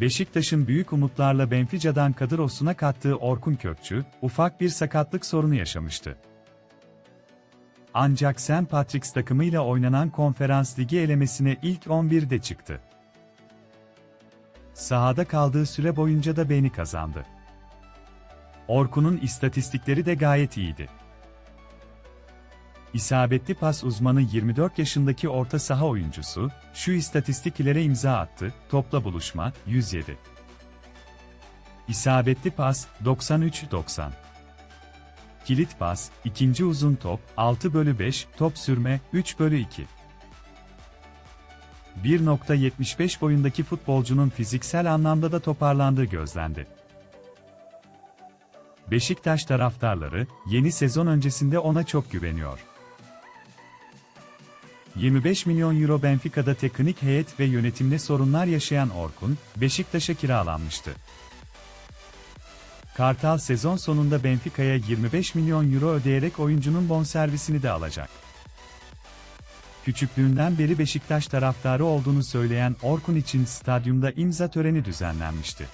Beşiktaş'ın büyük umutlarla Benfica'dan Kadıros'una kattığı Orkun Kökçü, ufak bir sakatlık sorunu yaşamıştı. Ancak St. Patrick's takımıyla oynanan Konferans Ligi elemesine ilk 11'de çıktı. Sahada kaldığı süre boyunca da beğeni kazandı. Orkun'un istatistikleri de gayet iyiydi. İsabetli pas uzmanı 24 yaşındaki orta saha oyuncusu, şu istatistiklere imza attı, topla buluşma, 107. İsabetli pas, 93-90. Kilit pas, ikinci uzun top, 6 bölü 5, top sürme, 3 bölü 2. 1.75 boyundaki futbolcunun fiziksel anlamda da toparlandığı gözlendi. Beşiktaş taraftarları, yeni sezon öncesinde ona çok güveniyor. 25 milyon euro Benfica'da teknik heyet ve yönetimde sorunlar yaşayan Orkun, Beşiktaş'a kiralanmıştı. Kartal sezon sonunda Benfica'ya 25 milyon euro ödeyerek oyuncunun bonservisini de alacak. Küçüklüğünden beri Beşiktaş taraftarı olduğunu söyleyen Orkun için stadyumda imza töreni düzenlenmişti.